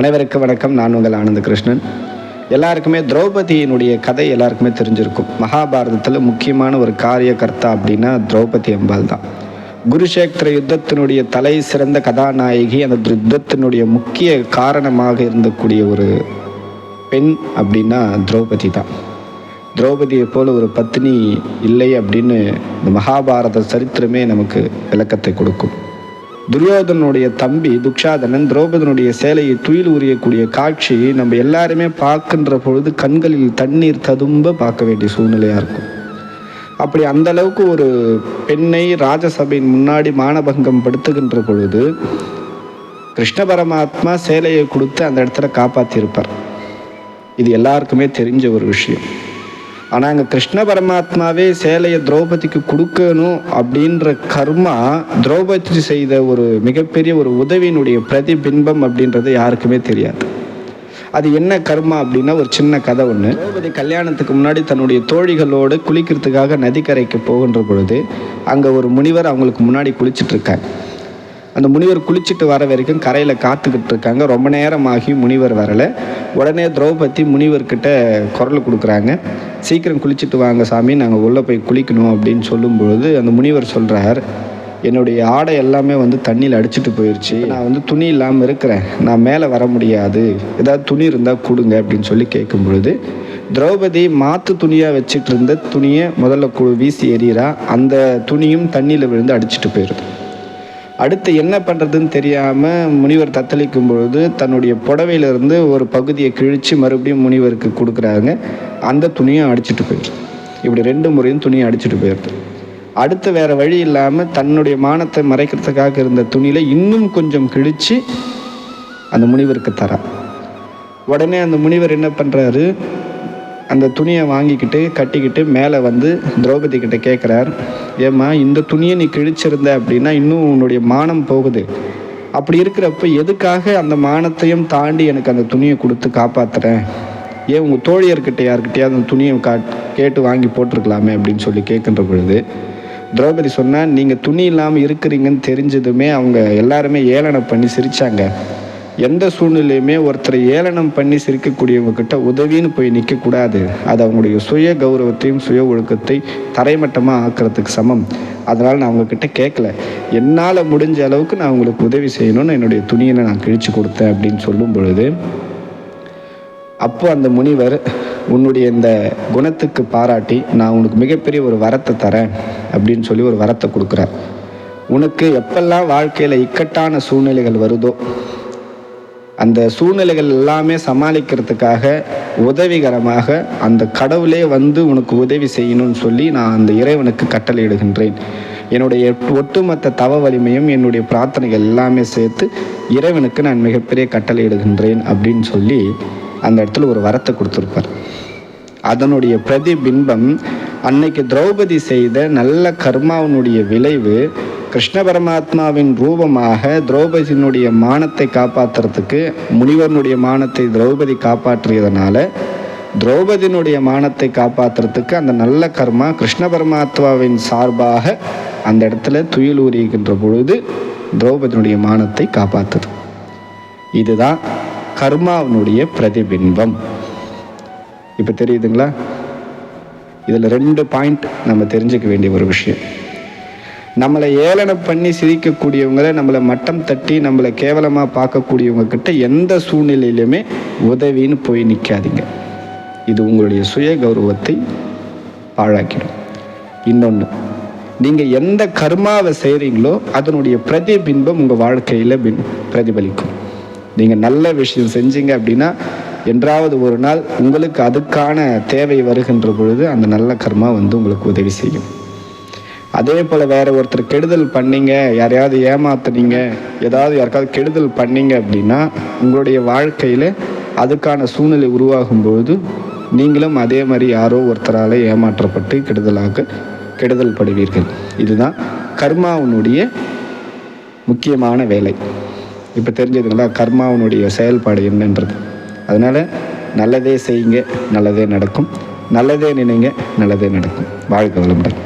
அனைவருக்கு வணக்கம். நான் உங்கள் ஆனந்த கிருஷ்ணன் எல்லாருக்குமே திரௌபதியினுடைய கதை எல்லாருக்குமே தெரிஞ்சிருக்கும். மகாபாரதத்தில் முக்கியமான ஒரு காரியகர்த்தா அப்படின்னா திரௌபதி அம்பாள் தான். குருஷேத்திர யுத்தத்தினுடைய தலை சிறந்த கதாநாயகி அந்த யுத்தத்தினுடைய முக்கிய காரணமாக இருந்தக்கூடிய ஒரு பெண் அப்படின்னா திரௌபதி தான். திரௌபதியை போல ஒரு பத்னி இல்லை அப்படின்னு இந்த மகாபாரத சரித்திரமே நமக்கு விளக்கத்தை கொடுக்கும். துரியோதனுடைய தம்பி துக்ஷாதனன் திரௌபதனுடைய சேலையை துயில் உரியக்கூடிய காட்சி நம்ம எல்லாருமே பார்க்கின்ற பொழுது கண்களில் தண்ணீர் ததும்ப பார்க்க வேண்டிய சூழ்நிலையாக இருக்கும். அப்படி அந்த அளவுக்கு ஒரு பெண்ணை ராஜசபையின் முன்னாடி மானபங்கம் படுத்துகின்ற பொழுது கிருஷ்ண பரமாத்மா சேலையை கொடுத்து அந்த இடத்துல காப்பாற்றியிருப்பார் இது எல்லாருக்குமே தெரிஞ்ச ஒரு விஷயம். ஆனால் அங்கே கிருஷ்ண பரமாத்மாவே சேலையை திரௌபதிக்கு கொடுக்கணும் அப்படின்ற கர்மா திரௌபதி செய்த ஒரு மிகப்பெரிய ஒரு உதவியினுடைய பிரதிபிம்பம் அப்படின்றது யாருக்குமே தெரியாது. அது என்ன கர்மா அப்படின்னா ஒரு சின்ன கதை ஒன்று திரௌபதி கல்யாணத்துக்கு முன்னாடி தன்னுடைய தோழிகளோடு குளிக்கிறதுக்காக நதிக்கரைக்கு போகின்ற பொழுது அங்கே ஒரு முனிவர் அவங்களுக்கு முன்னாடி குளிச்சிட்ருக்காங்க அந்த முனிவர் குளிச்சுட்டு வர வரைக்கும் கரையில் காத்துக்கிட்டு இருக்காங்க. ரொம்ப நேரமாகி முனிவர் வரலை. உடனே திரௌபதி முனிவர்கிட்ட குரல் கொடுக்குறாங்க. சீக்கிரம் குளிச்சுட்டு வாங்க சாமி நாங்கள் உள்ளே போய் குளிக்கணும் அப்படின்னு சொல்லும் பொழுது அந்த முனிவர் சொல்கிறார் என்னுடைய ஆடை எல்லாமே வந்து தண்ணியில் அடிச்சிட்டு போயிடுச்சு நான் வந்து துணி இல்லாமல் இருக்கிறேன். நான் மேலே வர முடியாது. ஏதாவது துணி இருந்தால் கொடுங்க அப்படின்னு சொல்லி கேட்கும் பொழுது திரௌபதி மாற்று துணியாக வச்சுட்டு இருந்த துணியை முதல்ல கு வீசி எறிகிறா அந்த துணியும் தண்ணியில் விழுந்து அடிச்சிட்டு போயிடுது அடுத்து என்ன பண்ணுறதுன்னு தெரியாமல் முனிவர் தத்தளிக்கும் பொழுது தன்னுடைய புடவையிலிருந்து ஒரு பகுதியை கிழித்து மறுபடியும் முனிவருக்கு கொடுக்குறாங்க அந்த துணியும் அடிச்சிட்டு போயிடுது இப்படி ரெண்டு முறையும் துணியை அடிச்சிட்டு போயிடுது. அடுத்து வேறு வழி இல்லாமல் தன்னுடைய மானத்தை மறைக்கிறதுக்காக இருந்த துணியில் இன்னும் கொஞ்சம் கிழித்து அந்த முனிவருக்கு தரான் உடனே அந்த முனிவர் என்ன பண்ணுறாரு அந்த துணியை வாங்கிக்கிட்டு கட்டிக்கிட்டு மேலே வந்து திரௌபதி கிட்ட கேட்குறார் ஏம்மா இந்த துணியை நீ கிழிச்சிருந்த அப்படின்னா இன்னும் உன்னுடைய மானம் போகுது. அப்படி இருக்கிறப்ப எதுக்காக அந்த மானத்தையும் தாண்டி எனக்கு அந்த துணியை கொடுத்து காப்பாற்றுறேன் ஏன் உங்கள் தோழியர்கிட்ட யார்கிட்டயாவது அந்த துணியை கா கேட்டு வாங்கி போட்டிருக்கலாமே அப்படின்னு சொல்லி கேட்குற பொழுது திரௌபதி சொன்னால் நீங்கள் துணி இல்லாமல் இருக்கிறீங்கன்னு தெரிஞ்சதுமே அவங்க எல்லாருமே ஏளனம் பண்ணி சிரித்தாங்க எந்த சூழ்நிலையுமே ஒருத்தரை ஏளனம் பண்ணி சிரிக்கக்கூடியவங்க கிட்ட உதவின்னு போய் நிற்கக்கூடாது அது அவங்களுடைய சுய கௌரவத்தையும் சுய ஒழுக்கத்தை தரைமட்டமாக ஆக்கிறதுக்கு சமம். அதனால் நான் அவங்கக்கிட்ட கேட்கல என்னால் முடிஞ்ச அளவுக்கு நான் உங்களுக்கு உதவி செய்யணும்னு என்னுடைய துணியை நான் கிழிச்சு கொடுத்தேன் அப்படின்னு சொல்லும் பொழுது அப்போ அந்த முனிவர் உன்னுடைய இந்த குணத்துக்கு பாராட்டி நான் உனக்கு மிகப்பெரிய ஒரு வரத்தை தரேன் அப்படின்னு சொல்லி ஒரு வரத்தை கொடுக்குறார். உனக்கு எப்பெல்லாம் வாழ்க்கையில் இக்கட்டான சூழ்நிலைகள் வருதோ அந்த சூழ்நிலைகள் எல்லாமே சமாளிக்கிறதுக்காக உதவிகரமாக அந்த கடவுளே வந்து உனக்கு உதவி செய்யணும்னு சொல்லி நான் அந்த இறைவனுக்கு கட்டளையிடுகின்றேன். என்னுடைய ஒட்டுமொத்த தவ வலிமையும் என்னுடைய பிரார்த்தனைகள் எல்லாமே சேர்த்து இறைவனுக்கு நான் மிகப்பெரிய கட்டளையிடுகின்றேன் அப்படின்னு சொல்லி அந்த இடத்துல ஒரு வரத்தை கொடுத்துருப்பார். அதனுடைய பிரதிபிம்பம் அன்னைக்கு திரௌபதி செய்த நல்ல கர்மாவினுடைய விளைவு கிருஷ்ண பரமாத்மாவின் ரூபமாக திரௌபதியினுடைய மானத்தை காப்பாற்றுறதுக்கு முனிவனுடைய மானத்தை திரௌபதி காப்பாற்றியதுனால திரௌபதியினுடைய மானத்தை காப்பாற்றுறதுக்கு அந்த நல்ல கர்மா கிருஷ்ண பரமாத்மாவின் சார்பாக அந்த இடத்துல துயில் உரிகின்ற பொழுது திரௌபதியினுடைய மானத்தை காப்பாற்றுது இதுதான் கர்மாவினுடைய பிரதிபிம்பம். இப்போ தெரியுதுங்களா? இதில் ரெண்டு பாயிண்ட் நம்ம தெரிஞ்சுக்க வேண்டிய ஒரு விஷயம். நம்மளை ஏளனம் பண்ணி சிரிக்கக்கூடியவங்களை நம்மளை மட்டம் தட்டி நம்மளை கேவலமாக பார்க்கக்கூடியவங்க கிட்ட எந்த சூழ்நிலையிலுமே உதவின்னு போய் நிற்காதீங்க இது உங்களுடைய சுய கௌரவத்தை பாழாக்கிடும். இன்னொன்று நீங்கள் எந்த கர்மாவை செய்கிறீங்களோ அதனுடைய பிரதிபிம்பம் உங்கள் வாழ்க்கையில் பின் பிரதிபலிக்கும். நீங்கள் நல்ல விஷயம் செஞ்சீங்க அப்படின்னா என்றாவது ஒரு நாள் உங்களுக்கு அதுக்கான தேவை வருகின்ற பொழுது அந்த நல்ல கர்மா வந்து உங்களுக்கு உதவி செய்யும். அதே போல் வேறு ஒருத்தர் கெடுதல் பண்ணீங்க யாரையாவது ஏமாத்துனீங்க ஏதாவது யாருக்காவது கெடுதல் பண்ணீங்க அப்படின்னா உங்களுடைய வாழ்க்கையில் அதுக்கான சூழ்நிலை உருவாகும்போது நீங்களும் அதே மாதிரி யாரோ ஒருத்தரால் ஏமாற்றப்பட்டு கெடுதலாக கெடுதல் படுவீர்கள். இதுதான் கர்மாவினுடைய முக்கியமான வேலை. இப்போ தெரிஞ்சதுங்களா கர்மாவினுடைய செயல்பாடு என்னன்றது. அதனால் நல்லதே செய்யுங்க நல்லதே நடக்கும். நல்லதே நினைங்க நல்லதே நடக்கும். வாழ்க்கை வளமுடன்.